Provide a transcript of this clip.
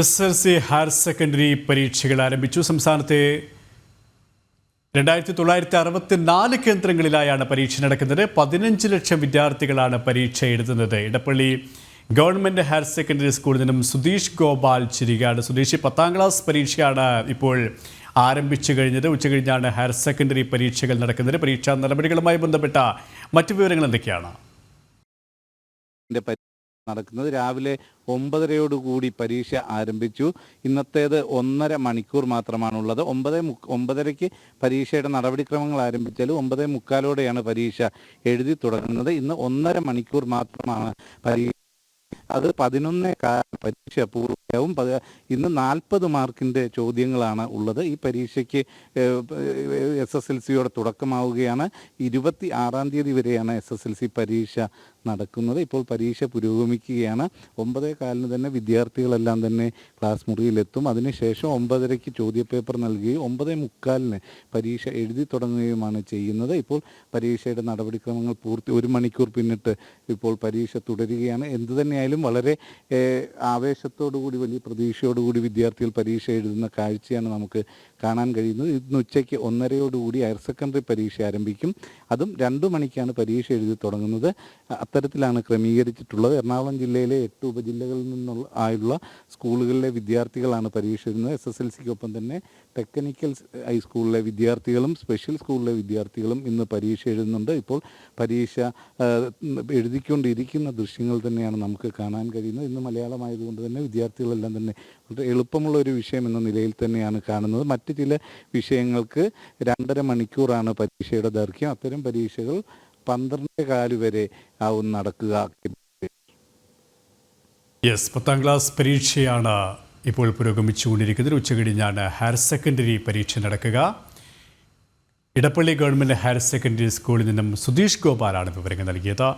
S L C higher secondary പരീക്ഷകൾ ആരംഭിച്ചു. സംസ്ഥാനത്തെ രണ്ടായിരത്തി തൊള്ളായിരത്തി അറുപത്തി നാല് കേന്ദ്രങ്ങളിലായാണ് പരീക്ഷ നടക്കുന്നത്. പതിനഞ്ച് ലക്ഷം വിദ്യാർത്ഥികളാണ് പരീക്ഷ എഴുതുന്നത്. ഇടപ്പള്ളി ഗവൺമെന്റ് ഹയർ സെക്കൻഡറി സ്കൂളിൽ നിന്നും സുധീഷ് ഗോപാൽ ചിരികാട്. സുധീഷ് പത്താം ക്ലാസ് പരീക്ഷയാണ് ഇപ്പോൾ ആരംഭിച്ചു കഴിഞ്ഞത്. ഉച്ചകഴിഞ്ഞാണ് ഹയർ സെക്കൻഡറി പരീക്ഷകൾ നടക്കുന്നത്. പരീക്ഷാ നടപടികളുമായി ബന്ധപ്പെട്ട മറ്റു വിവരങ്ങൾ എന്തൊക്കെയാണ്? നടക്കുന്നത്. രാവിലെ ഒമ്പതരയോടുകൂടി പരീക്ഷ ആരംഭിച്ചു. ഇന്നത്തേത് ഒന്നര മണിക്കൂർ മാത്രമാണുള്ളത്. ഒമ്പത് ഒമ്പതരയ്ക്ക് പരീക്ഷയുടെ നടപടിക്രമങ്ങൾ ആരംഭിച്ചാൽ ഒമ്പതേ മുക്കാലോടെയാണ് പരീക്ഷ എഴുതി തുടങ്ങുന്നത്. ഇന്ന് ഒന്നര മണിക്കൂർ മാത്രമാണ് പരീക്ഷ അത് പതിനൊന്നേ പരീക്ഷ പൂർത്തിയാവും പതി- ഇന്ന് നാൽപ്പത് മാർക്കിന്റെ ചോദ്യങ്ങളാണ് ഉള്ളത്. ഈ പരീക്ഷയ്ക്ക് എസ് എസ് എൽ സിയോടെ തുടക്കമാവുകയാണ്. ഇരുപത്തി ആറാം തീയതി വരെയാണ് എസ് എസ് എൽ സി പരീക്ഷ നടക്കുന്നത്. ഇപ്പോൾ പരീക്ഷ പുരോഗമിക്കുകയാണ്. ഒമ്പതേ കാലിന് തന്നെ വിദ്യാർത്ഥികളെല്ലാം തന്നെ ക്ലാസ് മുറിയിലെത്തും. അതിനുശേഷം ഒമ്പതരയ്ക്ക് ചോദ്യപേപ്പർ നൽകുകയും ഒമ്പതേ മുക്കാലിന് പരീക്ഷ എഴുതി തുടങ്ങുകയുമാണ് ചെയ്യുന്നത്. ഇപ്പോൾ പരീക്ഷയുടെ നടപടിക്രമങ്ങൾ പൂർത്തി ഒരു മണിക്കൂർ പിന്നിട്ട് ഇപ്പോൾ പരീക്ഷ തുടരുകയാണ്. എന്തു തന്നെയായാലും വളരെ ആവേശത്തോടുകൂടി വലിയ പ്രതീക്ഷയോടുകൂടി വിദ്യാർത്ഥികൾ പരീക്ഷ എഴുതുന്ന കാഴ്ചയാണ് നമുക്ക് കാണാൻ കഴിയുന്നത്. ഇന്ന് ഉച്ചയ്ക്ക് ഒന്നരയോടുകൂടി ഹയർ സെക്കൻഡറി പരീക്ഷ ആരംഭിക്കും. അതും രണ്ടു മണിക്കാണ് പരീക്ഷ എഴുതി തുടങ്ങുന്നത്. അത്തരത്തിലാണ് ക്രമീകരിച്ചിട്ടുള്ളത്. എറണാകുളം ജില്ലയിലെ എട്ട് ഉപജില്ലകളിൽ നിന്നുള്ള ആയുള്ള സ്കൂളുകളിലെ വിദ്യാർത്ഥികളാണ് പരീക്ഷ എഴുതുന്നത്. എസ് എസ് എൽ സിക്കൊപ്പം തന്നെ ടെക്നിക്കൽ ഹൈസ്കൂളിലെ വിദ്യാർത്ഥികളും സ്പെഷ്യൽ സ്കൂളിലെ വിദ്യാർത്ഥികളും ഇന്ന് പരീക്ഷ എഴുതുന്നുണ്ട്. ഇപ്പോൾ പരീക്ഷ എഴുതിക്കൊണ്ടിരിക്കുന്ന ദൃശ്യങ്ങൾ തന്നെയാണ് നമുക്ക് കാണാൻ കഴിയുന്നത്. ഇന്ന് മലയാളമായതുകൊണ്ട് തന്നെ വിദ്യാർത്ഥികളെല്ലാം തന്നെ വളരെ എളുപ്പമുള്ള ഒരു വിഷയം എന്ന നിലയിൽ തന്നെയാണ് കാണുന്നത്. മറ്റ് ചില വിഷയങ്ങൾക്ക് രണ്ടര മണിക്കൂറാണ് പരീക്ഷയുടെ ദൈർഘ്യം. അത്തരം പരീക്ഷകൾ പന്ത്രണ്ട് കാൽ വരെ ആവും നടക്കുക. യെസ് പത്താം ക്ലാസ് പരീക്ഷയാണ് ഇപ്പോൾ പുരോഗമിച്ചുകൊണ്ടിരിക്കുന്നത്. ഉച്ചകഴിഞ്ഞാണ് ഹയർ സെക്കൻഡറി പരീക്ഷ നടക്കുക. ഇടപ്പള്ളി ഗവൺമെന്റ് ഹയർ സെക്കൻഡറി സ്കൂളിൽ നിന്നും സുധീഷ് ഗോപാലാണ് വിവരങ്ങൾ നൽകിയത്.